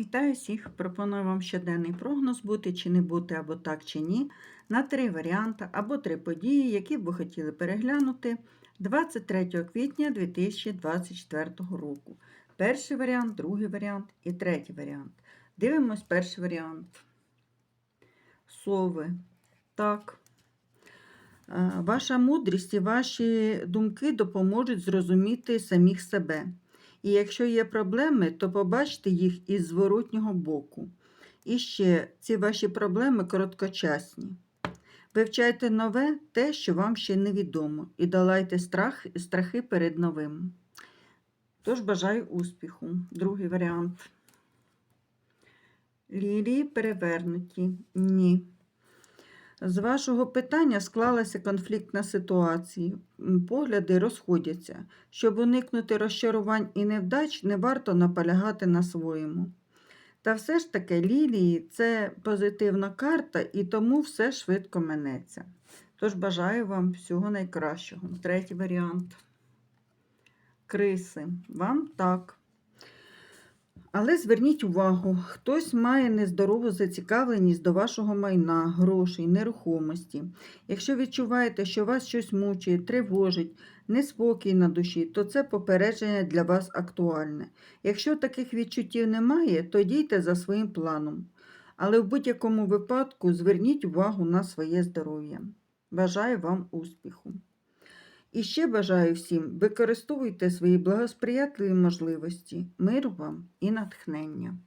Вітаю всіх! Пропоную вам щоденний прогноз бути чи не бути, або так чи ні, на три варіанти або три події, які б ви хотіли переглянути 23 квітня 2024 року. Перший варіант, другий варіант і третій варіант. Дивимось перший варіант. Сови. Так. Е, Ваша мудрість і ваші думки допоможуть зрозуміти самих себе. І якщо є проблеми, то побачте їх із зворотнього боку. І ще ці ваші проблеми короткочасні. Вивчайте нове те, що вам ще невідомо, і долайте страх, страхи перед новим. Тож бажаю успіху. Другий варіант. Лілії перевернуті. Ні. З вашого питання склалася конфліктна ситуація. Погляди розходяться. Щоб уникнути розчарувань і невдач, не варто наполягати на своєму. Та все ж таки лілії це позитивна карта, і тому все швидко минеться. Тож бажаю вам всього найкращого. Третій варіант. Криси. Вам так. Але зверніть увагу, хтось має нездорову зацікавленість до вашого майна, грошей, нерухомості. Якщо відчуваєте, що вас щось мучує, тривожить, неспокій на душі, то це попередження для вас актуальне. Якщо таких відчуттів немає, то дійте за своїм планом. Але в будь-якому випадку зверніть увагу на своє здоров'я. Бажаю вам успіху! І ще бажаю всім використовуйте свої благосприятливі можливості, миру вам і натхнення.